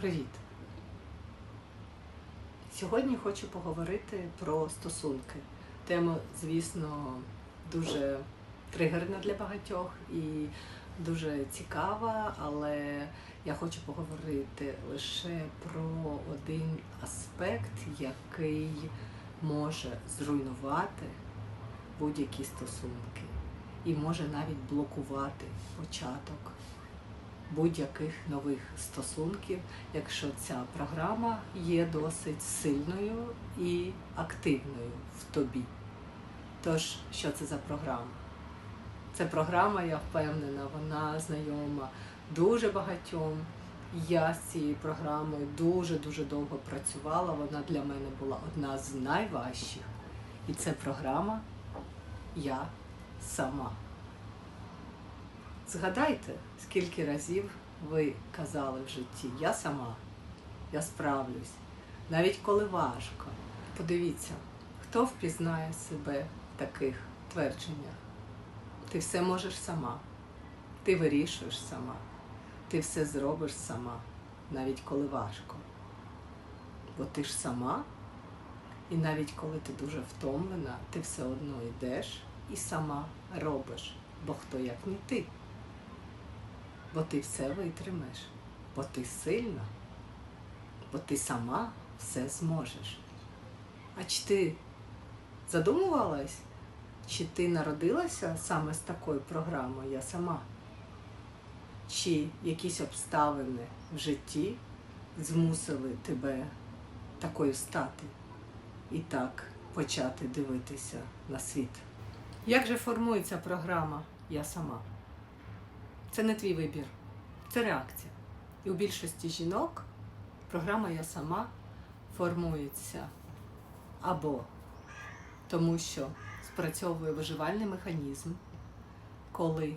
Привіт! Сьогодні хочу поговорити про стосунки. Тема, звісно, дуже тригерна для багатьох і дуже цікава, але я хочу поговорити лише про один аспект, який може зруйнувати будь-які стосунки і може навіть блокувати початок будь-яких нових стосунків, якщо ця програма є досить сильною і активною в тобі. Тож, що це за програма? Це програма, я впевнена, вона знайома дуже багатьом. Я з цією програмою дуже-дуже довго працювала. Вона для мене була одна з найважчих. І це програма Я сама. Згадайте, скільки разів ви казали в житті Я сама, я справлюсь, навіть коли важко. Подивіться, хто впізнає себе в таких твердженнях. Ти все можеш сама, ти вирішуєш сама, ти все зробиш сама, навіть коли важко. Бо ти ж сама, і навіть коли ти дуже втомлена, ти все одно йдеш і сама робиш, бо хто як не ти. Бо ти все витримаєш, бо ти сильна, бо ти сама все зможеш. А чи ти задумувалась, чи ти народилася саме з такою програмою Я сама? Чи якісь обставини в житті змусили тебе такою стати і так почати дивитися на світ? Як же формується програма Я сама? Це не твій вибір, це реакція. І у більшості жінок програма Я сама формується або тому, що спрацьовує виживальний механізм, коли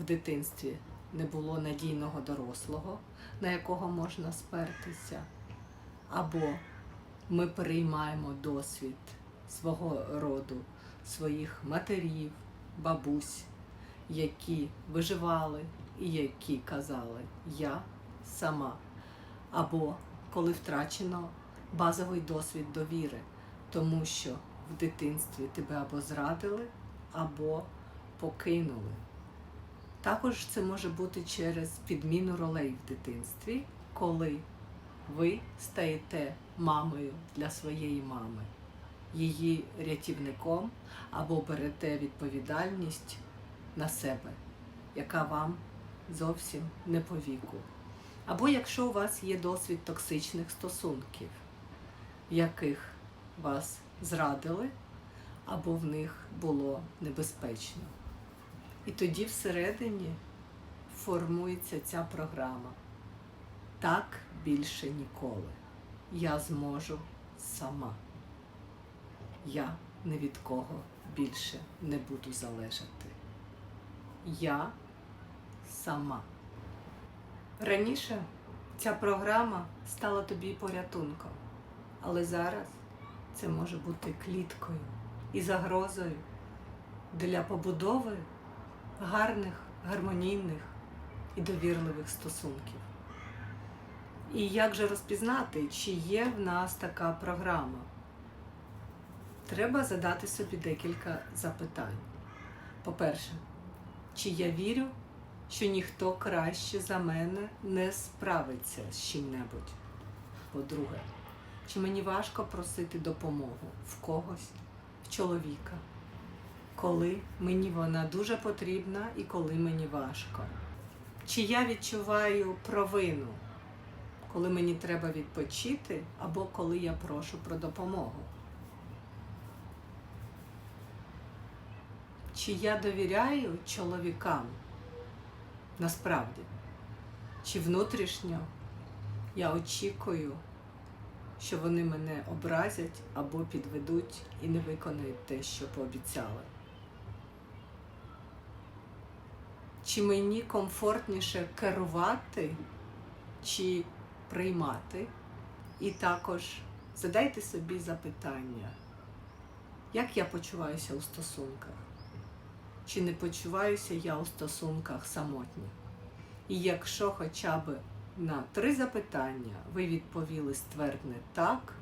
в дитинстві не було надійного дорослого, на якого можна спертися, або ми переймаємо досвід свого роду, своїх матерів, бабусь які виживали і які казали Я сама. Або коли втрачено базовий досвід довіри, тому що в дитинстві тебе або зрадили, або покинули. Також це може бути через підміну ролей в дитинстві, коли ви стаєте мамою для своєї мами, її рятівником або берете відповідальність на себе, яка вам зовсім не по віку. Або якщо у вас є досвід токсичних стосунків, в яких вас зрадили, або в них було небезпечно. І тоді всередині формується ця програма. Так більше ніколи. Я зможу сама. Я ні від кого більше не буду залежати я сама. Раніше ця програма стала тобі порятунком, але зараз це може бути кліткою і загрозою для побудови гарних, гармонійних і довірливих стосунків. І як же розпізнати, чи є в нас така програма? Треба задати собі декілька запитань. По-перше, чи я вірю, що ніхто краще за мене не справиться з чим-небудь? По-друге, чи мені важко просити допомогу в когось, в чоловіка, коли мені вона дуже потрібна і коли мені важко? Чи я відчуваю провину, коли мені треба відпочити, або коли я прошу про допомогу? Чи я довіряю чоловікам насправді? Чи внутрішньо я очікую, що вони мене образять або підведуть і не виконають те, що пообіцяли? Чи мені комфортніше керувати чи приймати? І також задайте собі запитання, як я почуваюся у стосунках? Чи не почуваюся я у стосунках самотньо. І якщо хоча б на три запитання ви відповіли ствердне так,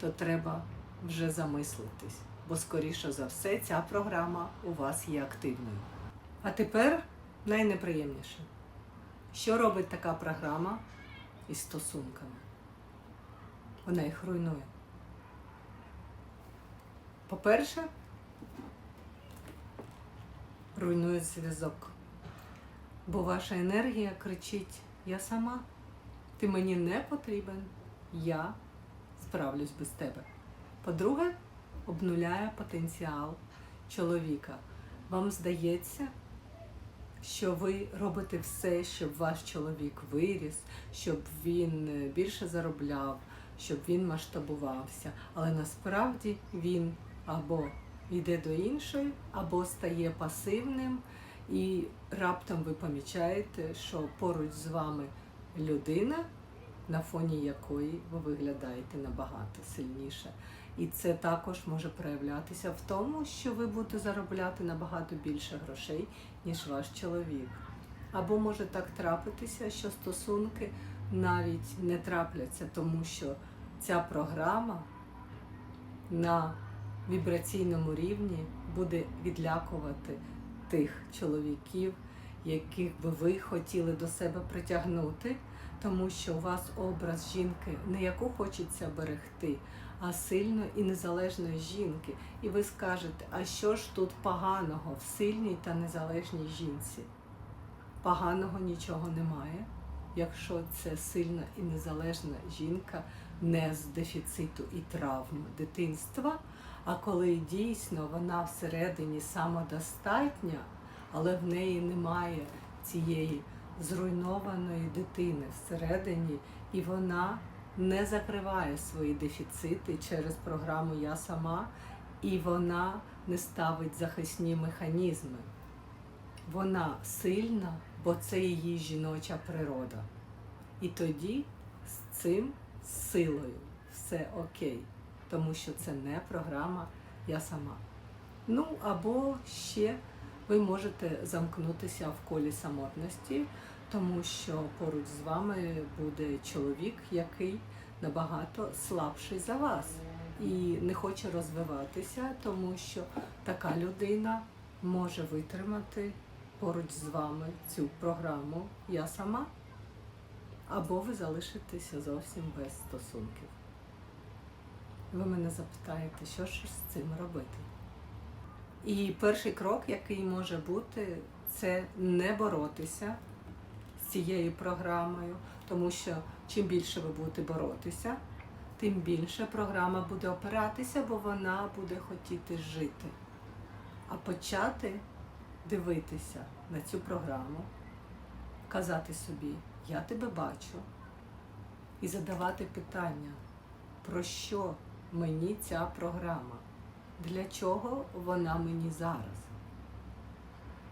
то треба вже замислитись, бо скоріше за все ця програма у вас є активною. А тепер найнеприємніше. Що робить така програма із стосунками? Вона їх руйнує. По-перше, руйнує зв'язок. Бо ваша енергія кричить: Я сама, ти мені не потрібен, я справлюсь без тебе. По-друге, обнуляє потенціал чоловіка. Вам здається, що ви робите все, щоб ваш чоловік виріс, щоб він е, більше заробляв, щоб він масштабувався. Але насправді він або йде до іншої, або стає пасивним, і раптом ви помічаєте, що поруч з вами людина, на фоні якої ви виглядаєте набагато сильніше. І це також може проявлятися в тому, що ви будете заробляти набагато більше грошей, ніж ваш чоловік. Або може так трапитися, що стосунки навіть не трапляться, тому що ця програма на вібраційному рівні буде відлякувати тих чоловіків, яких би ви хотіли до себе притягнути, тому що у вас образ жінки, не яку хочеться берегти, а сильної і незалежної жінки. І ви скажете, а що ж тут поганого в сильній та незалежній жінці? Поганого нічого немає, якщо це сильна і незалежна жінка не з дефіциту і травм дитинства, а коли дійсно вона всередині самодостатня, але в неї немає цієї зруйнованої дитини всередині, і вона не закриває свої дефіцити через програму Я сама, і вона не ставить захисні механізми. Вона сильна, бо це її жіноча природа. І тоді з цим силою все окей, тому що це не програма Я сама. Ну або ще ви можете замкнутися в колі самотності, тому що поруч з вами буде чоловік, який набагато слабший за вас і не хоче розвиватися, тому що така людина може витримати поруч з вами цю програму Я сама. Або ви залишитеся зовсім без стосунків. Ви мене запитаєте, що ж з цим робити? І перший крок, який може бути, це не боротися з цією програмою, тому що чим більше ви будете боротися, тим більше програма буде опиратися, бо вона буде хотіти жити. А почати дивитися на цю програму, казати собі, я тебе бачу, і задавати питання, про що мені ця програма, для чого вона мені зараз.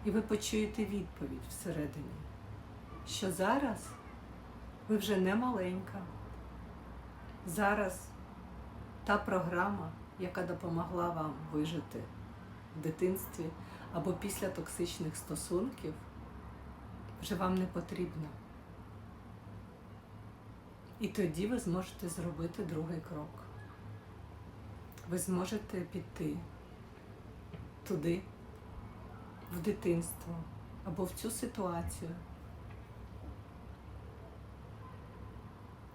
І ви почуєте відповідь всередині, що зараз ви вже не маленька. Зараз та програма, яка допомогла вам вижити в дитинстві або після токсичних стосунків, вже вам не потрібна. І тоді ви зможете зробити другий крок. Ви зможете піти туди, в дитинство або в цю ситуацію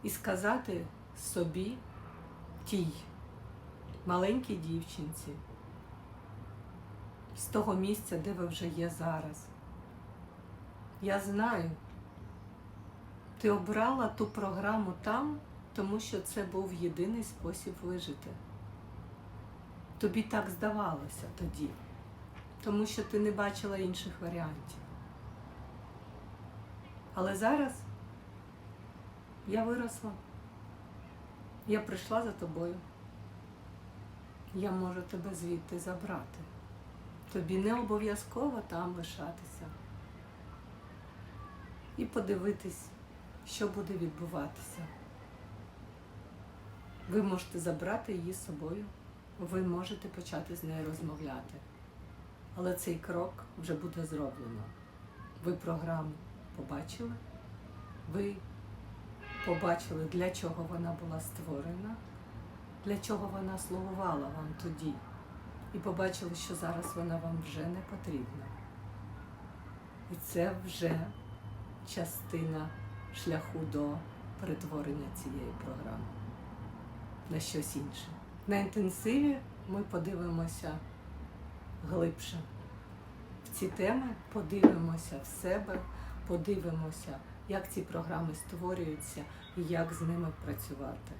і сказати собі тій маленькій дівчинці з того місця, де ви вже є зараз. Я знаю, ти обрала ту програму там, тому що це був єдиний спосіб вижити. Тобі так здавалося тоді, тому що ти не бачила інших варіантів. Але зараз я виросла, я прийшла за тобою. Я можу тебе звідти забрати. Тобі не обов'язково там лишатися. І подивитись, що буде відбуватися. Ви можете забрати її з собою, ви можете почати з нею розмовляти. Але цей крок вже буде зроблено. Ви програму побачили, ви побачили, для чого вона була створена, для чого вона слугувала вам тоді. І побачили, що зараз вона вам вже не потрібна. І це вже частина шляху до перетворення цієї програми на щось інше. На інтенсиві ми подивимося глибше. В ці теми подивимося в себе, подивимося, як ці програми створюються і як з ними працювати.